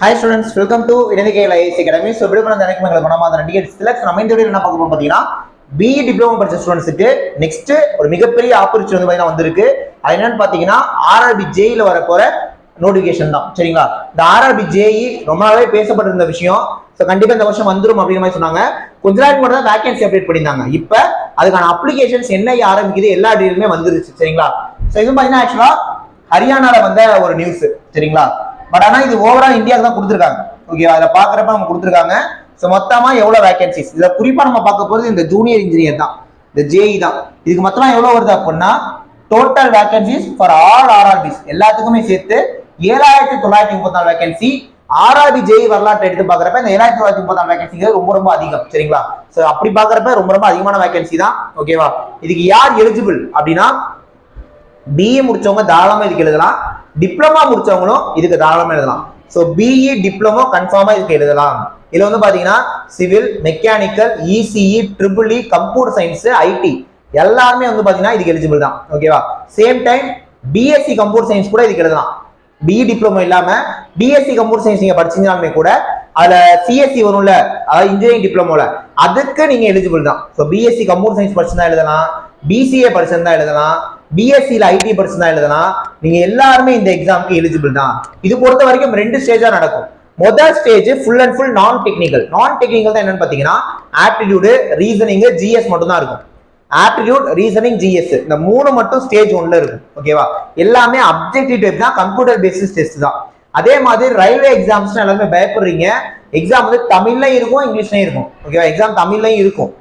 Hi students welcome to இடைநிலைகள் IS academy so விடுபட எனக்கு எங்களுக்கு மனமாத நடிகர் சிலக்ஸ் நம்ம இந்த என்ன பார்க்க போறோம் பார்த்தீங்கன்னா பிஇ டிப்ளமோ படித்த ஸ்டூடெண்ட்ஸுக்கு நெக்ஸ்ட் ஒரு மிகப்பெரிய ஆப்பர்ச்சுனிட்டி வந்து பார்த்தீங்கன்னா வந்திருக்கு. அது என்னன்னு பார்த்தீங்கன்னா ஆர்ஆர்பி ஜேஇல வர போற நோட்டிஃபிகேஷன் தான். சரிங்களா? இந்த ஆர்ஆர்பி ஜேஇ ரொம்ப நாளாவே பேசப்பட்டிருந்த விஷயம். ஸோ கண்டிப்பாக இந்த வருஷம் வந்துடும் அப்படிங்கிற மாதிரி சொன்னாங்க. கொஞ்ச நாள் மட்டும் தான் வேகன்சி அப்டேட் பண்ணியிருந்தாங்க. இப்போ அதுக்கான அப்ளிகேஷன்ஸ் என்ன ஆரம்பிக்குது எல்லா டீலுமே வந்துருச்சு. சரிங்களா? ஸோ இது பார்த்தீங்கன்னா ஆக்சுவலாக ஹரியானால வந்த ஒரு நியூஸ் சரிங்களா? பட் ஆனா இது ஓவரால் இந்தியாவுக்கு தான் கொடுத்துருக்காங்க. ஓகேவா அதை பாக்குறப்ப நம்ம கொடுத்துருக்காங்க. ஸோ மொத்தமா எவ்வளவு வேகன்சிஸ் இதை குறிப்பா நம்ம பார்க்க போறது இந்த ஜூனியர் இன்ஜினியர் தான். இந்த ஜேஇ தான். இதுக்கு மொத்தமா எவ்வளவு வருது அப்படின்னா total vacancies for all RRBs எல்லாத்துக்குமே சேர்த்து ஏழாயிரத்தி தொள்ளாயிரத்தி முப்பத்தி நாலு வேகன்சி ஆர்ஆர்பி ஜேஇ வரலாற்றை எடுத்து பாக்குறப்ப இந்த ஏழாயிரத்தி தொள்ளாயிரத்தி முப்பத்தி நாலு வேகன்சிங்கிறது ரொம்ப ரொம்ப அதிகம். சரிங்களா? ஸோ அப்படி பாக்குறப்ப ரொம்ப ரொம்ப அதிகமான வேகன்சி தான். ஓகேவா இதுக்கு யார் எலிஜிபிள் அப்படின்னா பிஇ முடிச்சவங்க தாராளமா இதுக்கு எழுதலாம். டிப்ளமா முடிச்சவங்களும் இதுக்கு தாராளமா எழுதலாம். ஸோ பிஇ டிப்ளமோ கன்ஃபார்மா இதுக்கு எழுதலாம். இதுல வந்து பாத்தீங்கன்னா civil mechanical ECE triple E computer science IT எல்லாருமே வந்து பாத்தீங்கன்னா இதுக்கு எலிஜிபிள் தான். ஓகேவா same time BSc computer science கூட இதுக்கு எழுதலாம். பிஇ டிப்ளமோ இல்லாம பிஎஸ்சி கம்ப்யூட்டர் சயின்ஸ் நீங்க படிச்சீங்கனாலுமே கூட அதுல சிஎஸ்சி வரும்ல அதாவது இன்ஜினியரிங் டிப்ளமோல அதுக்கு நீங்க எலிஜிபிள் தான். ஸோ பிஎஸ்சி கம்ப்யூட்டர் சயின்ஸ் படிச்சிருந்தா எழுதலாம். பிசிஏ படிச்சிருந்தா எழுதலாம். பிஎஸ்சியில் ஐடி பர்சன் தான் எழுதுனா நீங்க எல்லாருமே இந்த எக்ஸாமுக்கு எலிஜிபிள் தான். இது பொறுத்த வரைக்கும் ரெண்டு ஸ்டேஜா நடக்கும். முதல் stage full and full non technical non technical தான் என்னன்னு பாத்தீங்கன்னா ஆப்டிடியூடு ரீசனிங் ஜிஎஸ் மட்டும் தான் இருக்கும். ஆப்டிடியூட் ரீசனிங் ஜிஎஸ் இந்த மூணு மட்டும் ஸ்டேஜ் ஒன்ல இருக்கும். ஓகேவா எல்லாமே அப்ஜெக்டிவ் டைப் தான் கம்ப்யூட்டர் பேசிஸ் டெஸ்ட் தான். அதே மாதிரி ரயில்வே எக்ஸாம்ஸ் எல்லாருமே பயப்படுறீங்க. எக்ஸாம் வந்து தமிழ்லையும் இருக்கும் இங்கிலீஷ்லையும் இருக்கும். ஓகேவா எக்ஸாம் தமிழ்லையும் இருக்கும்.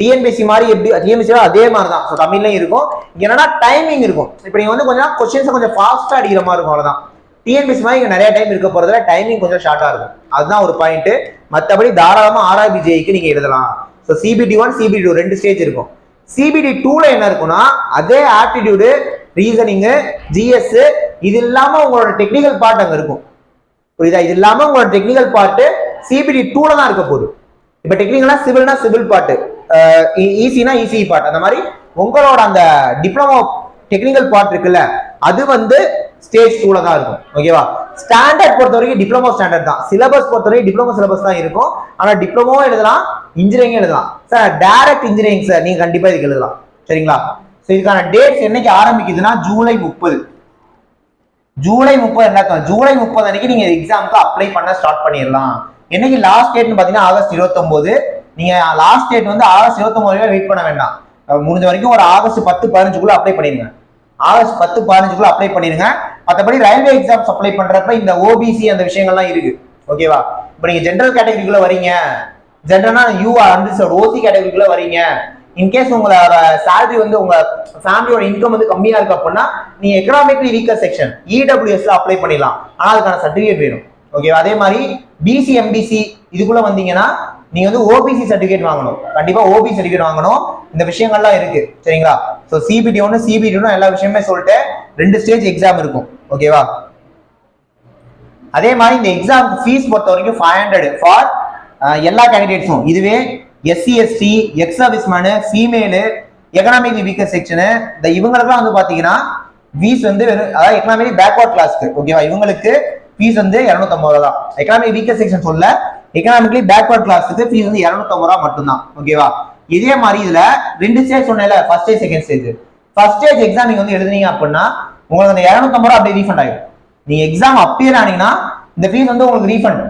டிஎன்பிசி மாதிரி எப்படி டிஎன்பிசி அதே மாதிரி தான் ஸோ தமிழ்லையும் இருக்கும். என்னன்னா டைமிங் இருக்கும். இப்போ நீங்கள் வந்து கொஞ்சம் கொஸ்டின்ஸை கொஞ்சம் ஃபாஸ்ட்டாக அடிக்கிற மாதிரி இருக்கும் அவ்வளோதான் டிஎன்பிசி மாதிரி இங்கே நிறைய டைம் இருக்க போகிறதுல டைமிங் கொஞ்சம் ஷார்ட்டாக இருக்கும். அதுதான் ஒரு பாயிண்ட் மற்றபடி தாராளமாக ஆர்ஆர்பி நீங்கள் எழுதலாம். So CBT one CBT two ரெண்டு ஸ்டேஜ் இருக்கும். சிபிடி டூவில் என்ன இருக்குன்னா அதே ஆப்டிடியூடு ரீசனிங்கு ஜிஎஸ் இது இல்லாமல் உங்களோட டெக்னிக்கல் பார்ட் அங்கே இருக்கும். புரியுதா? இது இல்லாமல் உங்களோட டெக்னிக்கல் பார்ட்டு சிபிடி டூவில் தான் இருக்க போகுது. இப்போ டெக்னிக்கலா சிவில்னா சிவில் பார்ட்டு ஈஸினா ஈஸி பார்ட் அந்த மாதிரி உங்களோட அந்த டிப்ளமோ டெக்னிக்கல் பார்ட் இருக்குல்ல அது வந்து ஸ்டேஜ் டூல தான் இருக்கும். ஓகேவா ஸ்டாண்டர்ட் பொறுத்த வரைக்கும் டிப்ளமோ ஸ்டாண்டர்ட் தான். சிலபஸ் பொறுத்த வரைக்கும் டிப்ளமோ சிலபஸ் தான் இருக்கும். ஆனா டிப்ளமோ எழுதலாம் இன்ஜினியரிங் எழுதலாம். சார் டைரக்ட் இன்ஜினியரிங் சார் நீங்க கண்டிப்பா இதுக்கு எழுதலாம். சரிங்களா? ஸோ இதுக்கான டேட்ஸ் என்னைக்கு ஆரம்பிக்குதுன்னா ஜூலை முப்பது. ஜூலை முப்பது என்ன ஜூலை முப்பது அன்னைக்கு நீங்க எக்ஸாமுக்கு அப்ளை பண்ண ஸ்டார்ட் பண்ணிடலாம். என்னைக்கு லாஸ்ட் டேட்னு பாத்தீங்கன்னா ஆகஸ்ட் இருபத்தொன்பது நீங்க லாஸ்ட் டேட் வந்து ஆகஸ்ட் இருபத்தொன்பது வரை வெயிட் பண்ண வேண்டாம். முடிஞ்ச வரைக்கும் ஒரு ஆகஸ்ட் பத்து பதினஞ்சுக்குள்ள அப்ளை பண்ணிருங்க ஆகஸ்ட் பத்து பதினஞ்சுக்குள்ள அப்ளை பண்ணிருங்க மற்றபடி ரயில்வே எக்ஸாம்ஸ் அப்ளை பண்றப்ப இந்த ஓபிசி அந்த விஷயங்கள்லாம் இருக்கு. ஓகேவா இப்போ நீங்க ஜென்ரல் கேட்டகரிக்குள்ள வரீங்க ஜென்ரல்னா யூ அந்த ஓசி கேட்டகரிக்குள்ள வரீங்க இன்கேஸ் உங்களோட சேலரி வந்து உங்க ஃபேமிலியோட இன்கம் வந்து கம்மியா இருக்கு அப்படின்னா நீ எக்கனாமிக்லி வீக்கர் செக்ஷன் இடபிள்யூஎஸ்ல அப்ளை பண்ணிடலாம். ஆனா அதுக்கான சர்டிஃபிகேட் வேணும். ஓகேவா அதே மாதிரி பிசி எம்பிசி இதுக்குள்ள வந்தீங்கன்னா நீங்க வந்து ஓபிசி சர்டிஃபிகேட் வாங்கணும். கண்டிப்பா ஓபி சர்டிஃபிகேட் வாங்கணும். இந்த விஷயங்கள்லாம் இருக்கு. சரிங்களா? ஸோ சிபிடி ஒன்று சிபிடி ஒன்று எல்லா விஷயமே சொல்லிட்டு ரெண்டு ஸ்டேஜ் எக்ஸாம் இருக்கும். ஓகேவா அதே மாதிரி இந்த எக்ஸாம் ஃபீஸ் பொறுத்த வரைக்கும் ஃபைவ் ஹண்ட்ரட் ஃபார் எல்லா கேண்டிடேட்ஸும் இதுவே SC ST ex serviceman female economic weaker section இந்த இவங்களுக்குலாம் வந்து பார்த்தீங்கன்னா ஃபீஸ் வந்து வெறும் அதாவது எக்கனாமிக் பேக்வர்ட் கிளாஸ்க்கு ஓகேவா இவங்களுக்கு ஃபீஸ் வந்து இரநூத்தம்பது ரூபா தான் எக்கனாமிக் வீக்கர் செக்ஷன் சொல்ல எக்கனாமிக்லி பேக்வர்ட் கிளாஸுக்கு ஃபீஸ் வந்து இரநூத்தம்பது ரூபா மட்டும்தான். ஓகேவா இதே மாதிரி இதுல ரெண்டு ஸ்டேஜ் சொன்னேன்ல first stage second stage first stage exam நீங்க வந்து எழுதுனீங்க அப்படின்னா உங்களுக்கு அந்த இரநூத்தம்பது ரூபா அப்படியே ரீஃபண்ட் ஆயிடும். நீங்க எக்ஸாம் அப்பியர் ஆனீங்கன்னா இந்த ஃபீஸ் வந்து உங்களுக்கு ரீஃபண்ட்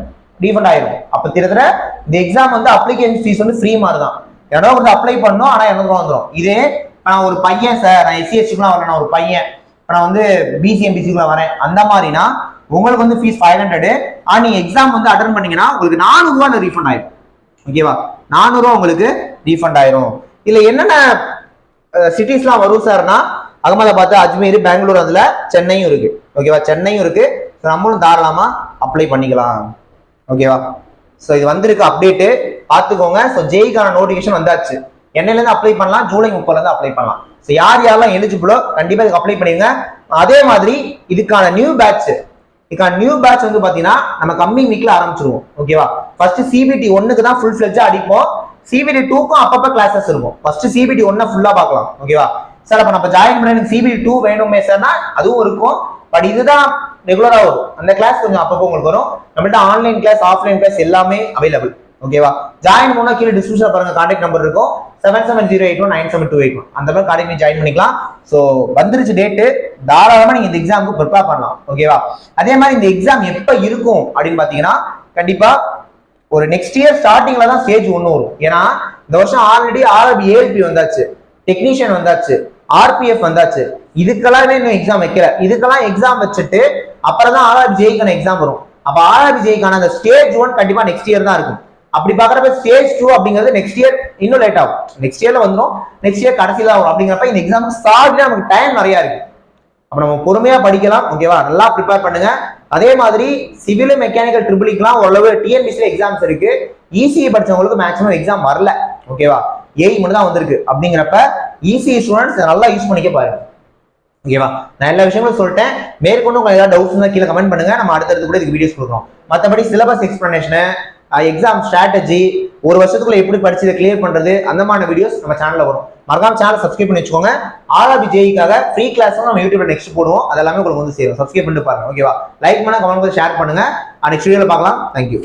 ரீஃபண்ட் ஆயிடும் அப்ப திட்டத்தட்ட இந்த எக்ஸாம் வந்து அப்ளிகேஷன் ஃபீஸ் வந்து ஃப்ரீ மாதிரி தான் இரநூறு வந்து அப்ளை பண்ணோம் ஆனா இரநூறுவா வந்துடும் இதே நான் ஒரு பையன் சார் நான் எஸ்சிஎஸ்சிக்குலாம் வரேன் நான் ஒரு பையன். இப்ப நான் வந்து பிசிஎம்பிசிக்குலாம் வரேன். அந்த மாதிரினா உங்களுக்கு வந்து ஃபீஸ் ஃபைவ் ஹண்ட்ரடு ஆனால் நீங்கள் எக்ஸாம் வந்து அட்டன் பண்ணீங்கன்னா உங்களுக்கு நானூறுரூவா அந்த ரீஃபண்ட் ஆயிடும் ஓகேவா நானூறுவா உங்களுக்கு ரீஃபண்ட் ஆயிரும். இல்லை என்னென்ன சிட்டிஸ்லாம் வரும் சார்னா அகமதாபாத் அஜ்மீர் பெங்களூர் அதில் சென்னையும் இருக்கு. ஓகேவா சென்னையும் இருக்கு. நம்மளும் தாராளமாக அப்ளை பண்ணிக்கலாம். ஓகேவா ஸோ இது வந்திருக்கு அப்டேட்டு பார்த்துக்கோங்க. ஸோ ஜெய்க்கான நோட்டிஃபிகேஷன் வந்தாச்சு. என்னையிலேருந்து அப்ளை பண்ணலாம் ஜூலை முப்பதுலேருந்து அப்ளை பண்ணலாம். ஸோ யார் யாரெல்லாம் எலிஜிபிளோ கண்டிப்பாக இதுக்கு அப்ளை பண்ணிடுங்க. அதே மாதிரி இதுக்கான நியூ பேட்ச் இதுக்கான நியூ பேட்ச் வந்து பார்த்தீங்கன்னா நம்ம கம்மிங் வீக்ல ஆரம்பிச்சிருவோம். ஓகேவா ஃபர்ஸ்ட் சிபிடி ஒன்னுக்கு தான் ஃபுல் ஃபிளெஜா அடிப்போம். சிபிடி டூக்கும் அப்பப்போ கிளாஸஸ் இருக்கும். ஃபர்ஸ்ட் சிபிடி ஒன்னை ஃபுல்லா பார்க்கலாம். ஓகேவா சார் அப்ப நம்ம ஜாயின் பண்ண எனக்கு சிபிடி டூ வேணுமே சார்னா அதுவும் இருக்கும். பட் இதுதான் ரெகுலரா வரும். அந்த கிளாஸ் கொஞ்சம் அப்பப்போ உங்களுக்கு வரும். நம்மள்ட்ட ஆன்லைன் கிளாஸ் ஆஃப்லைன் கிளாஸ் எல்லாமே அவைலபிள் ஓகேவா ஜாயின் பண்ணா கீழே டிஸ்கிரிப்ஷன் பாருங்க கான்டாக்ட் நம்பர் இருக்கும். Seven seven zero eight one nine seven two eight one அந்த மாதிரி கான்டாக்ட் ஜாயின் பண்ணிக்கலாம். ஸோ வந்துருச்சு டேட்டு தாராளமாக நீங்கள் இந்த எக்ஸாமுக்கு ப்ரிப்பேர் பண்ணலாம். ஓகேவா அதே மாதிரி இந்த எக்ஸாம் எப்போ இருக்கும் அப்படின்னு பார்த்தீங்கன்னா கண்டிப்பாக ஒரு நெக்ஸ்ட் இயர் ஸ்டார்டிங்ல தான் ஸ்டேஜ் ஒன்று வரும். ஏன்னா இந்த வருஷம் ஆல்ரெடி ஆர்பி ஏஎல்பி வந்தாச்சு. டெக்னீஷியன் வந்தாச்சு. ஆர்பிஎஃப் வந்தாச்சு. இதுக்கெல்லாம் இன்னும் எக்ஸாம் வைக்கல. இதுக்கெல்லாம் எக்ஸாம் வச்சுட்டு அப்புறம் தான் ஆர்ஆர்பி ஜெயிக்கான எக்ஸாம் வரும். அப்போ ஆர்ஆர்பி ஜெயிக்கான அந்த ஸ்டேஜ் ஒன் கண்டிப்பாக நெக்ஸ்ட் இயர் தான் இருக்கும். அப்படி பாக்குறப்ப ஸ்டேஜ் டூ அப்படிங்கிறது நெக்ஸ்ட் இயர் இன்னும் லேட் ஆகும். நெக்ஸ்ட் இயர்ல வந்துடும் நெக்ஸ்ட் இயர் கடைசியில் ஆகும். அப்படிங்கிறப்ப இந்த எக்ஸாம் ஸ்டார்ட்ல நமக்கு டைம் நிறைய இருக்கு. அப்ப நம்ம பொறுமையா படிக்கலாம் ஓகேவா நல்லா ப்ரிப்பேர் பண்ணுங்க. அதே மாதிரி சிவில் மெக்கானிக்கல் ட்ரிபிளிக்லாம் ஓரளவு டிஎன்பிசில எக்ஸாம்ஸ் இருக்கு. இசிஇ படிச்சவங்களுக்கு மேக்ஸிமம் எக்ஸாம் வரல ஓகேவா ஏஐ மட்டும் தான் வந்திருக்கு. அப்படிங்கிறப்ப இசிஇ ஸ்டூடெண்ட்ஸ் நல்லா யூஸ் பண்ணிக்க பாருங்க. ஓகேவா நான் எல்லா விஷயங்களும் சொல்லிட்டேன். மேற்கொண்டு உங்களுக்கு ஏதாவது டவுட்ஸ் இருந்தால் கீழே கமெண்ட் பண்ணுங்க. நம்ம அடுத்தடுத்து கூட இதுக்கு வீடியோஸ் கொடுக்குறோம் மற்றபடி சிலபஸ் எக்ஸ்பிளனேஷனு எக்ஸாம் ஸ்ட்ராட்டஜி ஒரு வருஷத்துக்குள்ள எப்படி படிச்சு இதை கிளியர் பண்றது அந்த மாதிரி வீடியோஸ் நம்ம சேனல்ல வரும். மறக்காம சேனல் சப்ஸ்கிரைப் பண்ணி வச்சுக்கோங்க. ஆர்ஆர்பி ஜேஇக்காக ஃப்ரீ கிளாஸும் நம்ம யூடியூப்ல நெக்ஸ்ட் போடுவோம். அதெல்லாமே உங்களுக்கு வந்து சேரும். சப்ஸ்கிரைப் பண்ணிட்டு பாருங்க. ஓகேவா லைக் பண்ண கமெண்ட் பண்ணி ஷேர் பண்ணுங்க. நெக்ஸ்ட் வீடியோல பார்க்கலாம். தேங்க்யூ